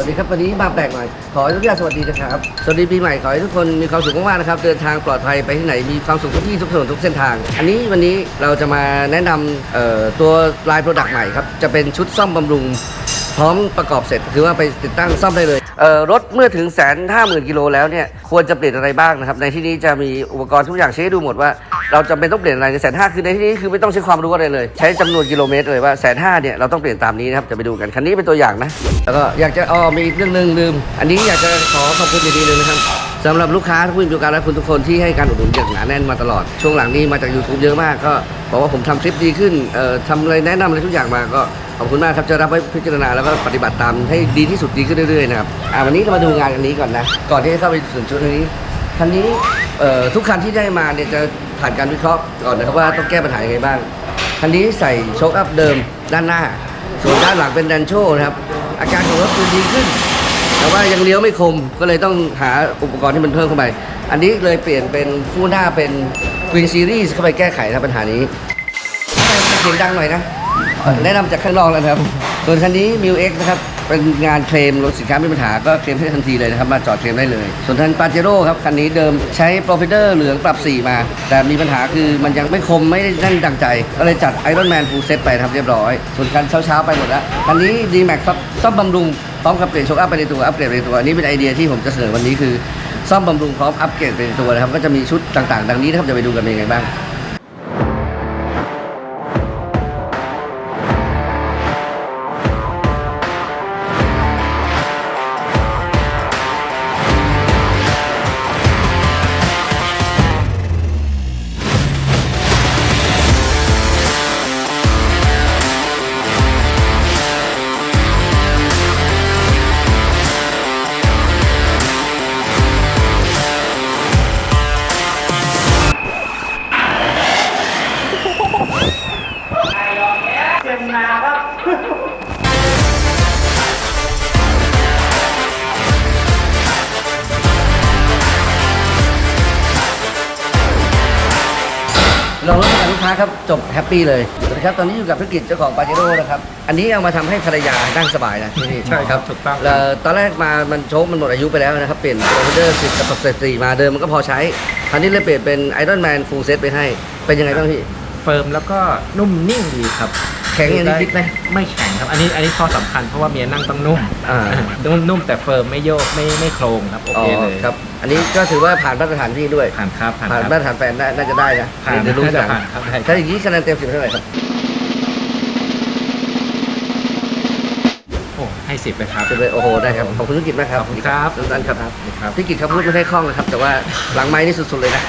วัสดีครับวันนี้มาแปลกหน่อย ขออนุญาตสวัสดีนะครับ สวัสดีปีใหม่ขอให้ทุกคนมีความสุขมากๆนะครับ เดินทางปลอดภัยไปที่ไหนมีความสุขทุกที่ทุกส่วนทุกเส้นทาง อันนี้วันนี้เราจะมาแนะนำตัวลายโปรดักต์ใหม่ครับ จะเป็นชุดซ่อมบำรุง พร้อมประกอบเสร็จ คือว่าไปติดตั้งซ่อมได้เลย รถเมื่อถึงแสนห้าหมื่นกิโลแล้วเนี่ยควรจะเปลี่ยนอะไรบ้างนะครับในที่นี้จะมีอุปกรณ์ทุกอย่างเช็คให้ดูหมดว่าเราจำเป็นต้องเปลี่ยนอะไรในแสนห้าคือในที่นี้คือไม่ต้องใช้ความรู้อะไรเลย ใช้จำนวนกิโลเมตรเลยว่าแสนห้าเนี่ยเราต้องเปลี่ยนตามนี้นะครับจะไปดูกันคันนี้เป็นตัวอย่างนะแล้วก็อยากจะอ๋อมีอีกเรื่องหนึ่งลืม อันนี้อยากจะขอขอบคุณอย่างนี้เลยนะครับสำหรับลูกค้าทุกผู้มีบริการและคุณทุกคนที่ให้การอุดหนุนอย่างหนาแน่นมาตลอดช่วงหลังนี้มาจาก YouTube เยอะมากก็บอกว่าผมทำคลิปดีขึ้นทำอะไรแนะนำอะไรทุกอย่างมาก็ขอบคุณมากครับจะรับไว้พิจารณาแล้วก็ปฏิบัติตามให้ดีที่สุดดีขึ้นเรื่อยๆนะครับ อ่าวันนี้เรามาดูงานอันนี้ก่อนนะ ก่อนที่จะเข้าไปส่วนชุดอันนี้คันนี้เอ่อทุกคันที่ได้มาเนี่ยจะผ่านการวิเคราะห์ก่อนนะครับว่าต้องแก้ปัญหายังไงบ้าง คันนี้ใส่โชคอัพเดิมด้านหน้า ส่วนด้านหลังเป็นแดนโชนะครับ อาการของรถคือดีขึ้น แต่ว่ายังเลี้ยวไม่คมก็เลยต้องหาอุปกรณ์ที่มันเพิ่มเข้าไป อันนี้เลยเปลี่ยนเป็นคู่หน้าเป็น Green Series เข้าไปแก้ไขนะปัญหานี้เสียงดังหน่อยนะ แนะนำจากข้างนอกแล้วครับ ส่วนคันนี้ m ิ X นะครับ เป็นงานเคลมรถสินค้ามีปัญหาก็เคลมให้ทันทีเลยนะครับ มาจอดเคลมได้เลย ส่วนทันปาเจโร่ครับ คันนี้เดิมใช้โปรฟิเดอร์เหลืองปรับสีมา แต่มีปัญหาคือมันยังไม่คมไม่ได้แน่นดังใจ ก็เลยจัดไอรอนแมนฟูลเซตไปครับเรียบร้อย ส่วนคันเช้าๆไปหมดแล้วคันนี้ d m a x ครับซ่อมบำรุงพร้อมกับเปลี่ยนโชคอัพไปในตัวอัปเกรดไปในตัวอันนี้เป็นไอเดียที่ผมจะเสนอวันนี้คือซ่อมบำรุงพร้อมอัปเกรดไปในตัวนะครับก็จะมีชุดต่างๆ ดังนี้นะครับจะไปดูกันเป็นยังไงบ้างาครับจบแฮปปี้เลยสวัสดีครับตอนนี้อยู่กับพิกิจเจ้าของปาเจโร่นะครับอันนี้เอามาทำให้ภรรยานั่งสบายนะที่นี่ใช่ครับถูกต้องครับแล้วตอนแรกมามันโชคมันหมดอายุไปแล้วนะครับเปลี่ยนโปรฟิเดอร์สิบกับเซตีมาเดิมมันก็พอใช้คราวนี้เลยเปลี่ยนเป็นไอรอนแมนฟูลเซตไปให้เป็นยังไงบ้างพี่ เฟิร์มแล้วก็นุ่มนิ่งดีครับแข็งอย่างที่คิดไหมไม่แข็งครับ อันนี้อันนี้ข้อสำคัญเพราะว่าเมียนั่งต้องนุ่มอ่า นุ่มนุ่มแต่เฟิร์มไม่โยกไม่ไม่โครงครับโออ๋อเคเลยครับ อันนี้ก็ถือว่าผ่านมาตรฐานพี่ด้วย ผ่านครับผ่านผ่านครับมาตรฐานแฟนน่าน่าจะได้นะผ่านเดี๋ยวรู้น่าจะจักผ่านครับได้ถ้าอย่างนี้คะแนนเต็มสิบเท่าไหร่ครับ โอ้ให้สิบเลยครับ จะไปโอ้โหได้ครับ ขอบคุณพิกิจมากครับขอบคุณครับสั้นๆครับ ครับพี่กิจครับพูดไม่ให้คล่องนะครับ แต่ว่าหลังไม้นี่สุดๆเลยนะ